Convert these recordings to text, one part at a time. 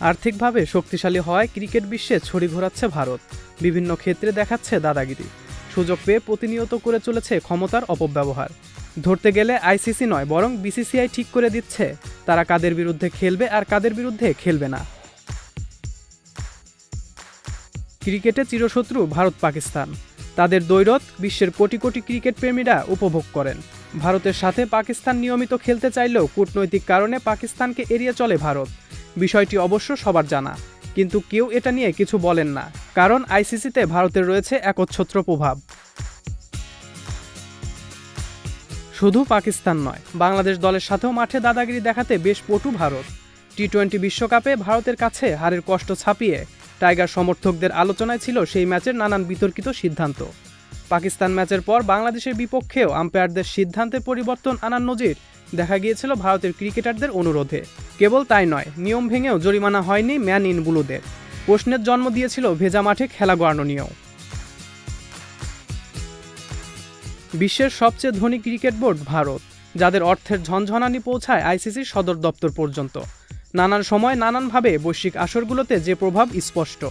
আর্থিকভাবে শক্তিশালী হওয়ায় ক্রিকেট বিশ্বে ছড়ি ঘোরাচ্ছে ভারত। বিভিন্ন ক্ষেত্রে দেখাচ্ছে দাদাগিরি। সুযোগ পেয়ে প্রতিনিয়ত করে চলেছে ক্ষমতার অপব্যবহার। ধরতে গেলে আইসিসি নয়, বরং বিসিসিআই ঠিক করে দিচ্ছে তারা কাদের বিরুদ্ধে খেলবে আর কাদের বিরুদ্ধে খেলবে না। ক্রিকেটে চিরশত্রু ভারত পাকিস্তান। তাদের দৈরত বিশ্বের কোটি কোটি ক্রিকেট প্রেমীরা উপভোগ করেন। ভারতের সাথে পাকিস্তান নিয়মিত খেলতে চাইলেও কূটনৈতিক কারণে পাকিস্তানকে এড়িয়ে চলে ভারত। বিষয়টি অবশ্য সবার জানা। কিন্তু কেউ এটা নিয়ে কিছু বলেন না, কারণ আইসিসিতে ভারতের রয়েছে একচ্ছত্র প্রভাব। শুধু পাকিস্তান নয়, বাংলাদেশ দলের সাথেও মাঠে দাদাগিরি দেখাতে বেশ পটু ভারত। টি টোয়েন্টি বিশ্বকাপে ভারতের কাছে হারের কষ্ট ছাপিয়ে টাইগার সমর্থকদের আলোচনায় ছিল সেই ম্যাচের নানান বিতর্কিত সিদ্ধান্ত। পাকিস্তান ম্যাচের পর বাংলাদেশের বিপক্ষেও আম্পায়ারদের সিদ্ধান্তে পরিবর্তন আনার নজির দেখা গিয়েছিল ভারতের ক্রিকেটারদের অনুরোধে। কেবল তাই নয়, নিয়ম ভেঙেও জরিমানা হয়নি ম্যান ইন ব্লুদের। প্রশ্নের জন্ম দিয়েছিল ভেজা মাঠে খেলা গড়ানো নিয়েও বিশ্বের সবচেয়ে ধনী ক্রিকেট বোর্ড ভারত, যাদের অর্থের ঝনঝনানি পৌঁছায় আইসিসির সদর দপ্তর পর্যন্ত। নানান সময় নানানভাবে বৈশ্বিক আসরগুলোতে যে প্রভাব স্পষ্ট।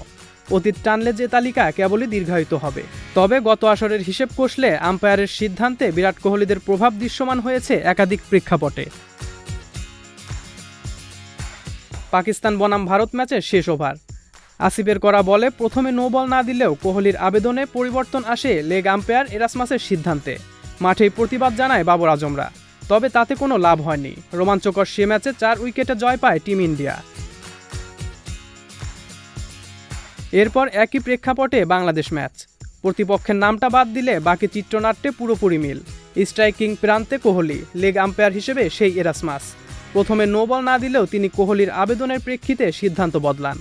অতীত টানলে যে তালিকা কেবলই দীর্ঘায়িত হবে। তবে গত আসরের হিসেব কষলে আম্পায়ারের সিদ্ধান্তে বিরাট কোহলিদের প্রভাব দৃশ্যমান হয়েছে একাধিক প্রেক্ষাপটে। পাকিস্তান বনাম ভারত ম্যাচের শেষ ওভার। আসিফের করা বলে প্রথমে নো বল না দিলেও কোহলির আবেদনে পরিবর্তন আসে লেগ আম্পায়ার এরাসমাসের সিদ্ধান্তে। মাঠেই প্রতিবাদ জানায় বাবর আজমরা। তবে তাতে কোনো লাভ হয়নি। রোমাঞ্চকর সে ম্যাচে চার উইকেটে জয় পায় টিম ইন্ডিয়া। এরপর একই প্রেক্ষাপটে বাংলাদেশ ম্যাচ। প্রতিপক্ষের নামটা বাদ দিলে বাকি চিত্রনাট্যে পুরোপুরি মিল। স্ট্রাইকিং প্রান্তে কোহলি, লেগ আম্পায়ার হিসেবে সেই এরাসমাস। প্রথমে নো বল না দিলেও তিনি কোহলির আবেদনের প্রেক্ষিতে সিদ্ধান্ত বদলান।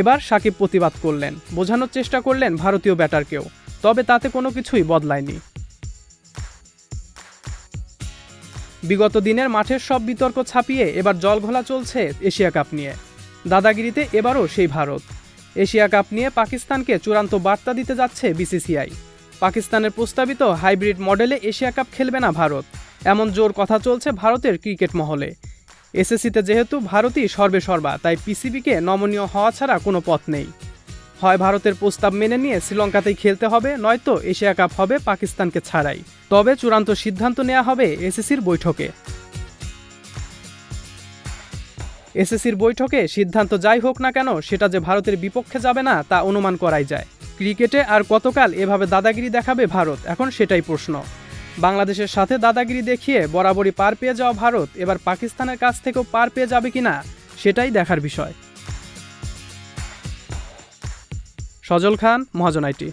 এবার সাকিব প্রতিবাদ করলেন, বোঝানোর চেষ্টা করলেন ভারতীয় ব্যাটারকেও, তবে তাতে কোনো কিছুই বদলায়নি। বিগত দিনের মাঠের সব বিতর্ক ছাপিয়ে এবার জলঘোলা চলছে এশিয়া কাপ নিয়ে। দাদাগিরিতে এবারও সেই ভারত। এশিয়া কাপ নিয়ে পাকিস্তানকে চূড়ান্ত বার্তা দিতে যাচ্ছে বিসিসিআই। পাকিস্তানের প্রস্তাবিত হাইব্রিড মডেলে এশিয়া কাপ খেলবে না ভারত। এমন জোর কথা চলছে ভারতের ক্রিকেট মহলে। এসএসসিতে যেহেতু ভারতই সর্বেসর্বা, তাই পিসিবিকে নমনীয় হওয়া ছাড়া কোনো পথ নেই। হয় ভারতের প্রস্তাব মেনে নিয়ে শ্রীলঙ্কাতেই খেলতে হবে, নয়তো এশিয়া কাপ হবে পাকিস্তানকে ছাড়াই। তবে চূড়ান্ত সিদ্ধান্ত নেওয়া হবে এসএসসির বৈঠকে। এসএসসির বৈঠকে সিদ্ধান্ত যাই হোক না কেন, সেটা যে ভারতের বিপক্ষে যাবে না, তা অনুমান করাই যায়। ক্রিকেটে আর কতকাল এভাবে দাদাগিরি দেখাবে ভারত? এখন সেটাই প্রশ্ন। বাংলাদেশের সাথে দাদাগিরি দেখিয়ে বরাবরই পার পেয়ে যাওয়া ভারত, এবার পাকিস্তানের কাছ থেকেও পার পেয়ে যাবে কিনা, সেটাই দেখার বিষয়। সজল খান, মহাজন আইটি।